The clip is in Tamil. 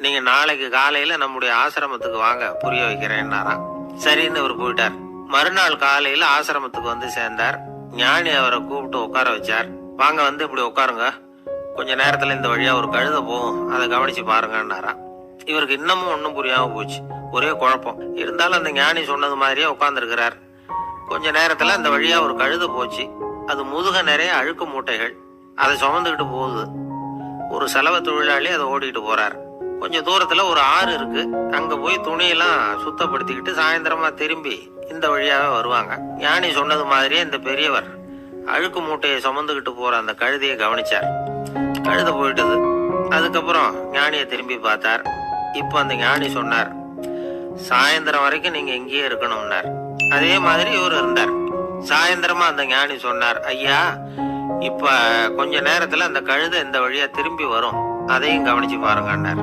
நீங்க நாளைக்கு காலையில நம்முடைய ஆசிரமத்துக்கு வாங்க புரிய வைக்கிறேன்னாராம் சரின்னு அவர் போயிட்டார். மறுநாள் காலையில ஆசிரமத்துக்கு வந்து சேர்ந்தார். ஞானி அவரை கூப்பிட்டு உட்கார வச்சார். வாங்க வந்து இப்படி உட்காருங்க. கொஞ்ச நேரத்துல இந்த வழியா ஒரு கழுத போகும். அதை கவனிச்சு பாருங்கன்னாராம் இவருக்கு இன்னமும் ஒன்றும் புரியாம போச்சு. ஒரே குழப்பம். இருந்தாலும் அந்த ஞானி சொன்னது மாதிரியே உட்காந்துருக்கிறார் கொஞ்ச நேரத்துல அந்த வழியா ஒரு கழுத போச்சு. அது முதுக நிறைய அழுக்கு மூட்டைகள். அதை சுமந்துக்கிட்டு போகுது. ஒரு செலவு தொழிலாளி அதை ஓடிக்கிட்டு போகிறார் கொஞ்சம் தூரத்துல ஒரு ஆறு இருக்கு. அங்க போய் துணியெல்லாம் சுத்தப்படுத்திக்கிட்டு சாயந்தரமா திரும்பி இந்த வழியாவே வருவாங்க. ஞானி சொன்னது மாதிரியே இந்த பெரியவர் அழுக்கு மூட்டையை சுமந்துக்கிட்டு போற அந்த கழுதையை கவனிச்சார். கழுத போயிட்டது. அதுக்கப்புறம் ஞானியை திரும்பி பார்த்தார். இப்போ அந்த ஞானி சொன்னார் சாயந்தரம் வரைக்கும் நீங்க இங்கேயே இருக்கணும்னார். அதே மாதிரி இவர் இருந்தார். சாயந்தரமா அந்த ஞானி சொன்னார் ஐயா இப்ப கொஞ்ச நேரத்துல அந்த கழுதை இந்த வழியா திரும்பி வரும். அதையும் கவனிச்சு பாருங்கன்னார்.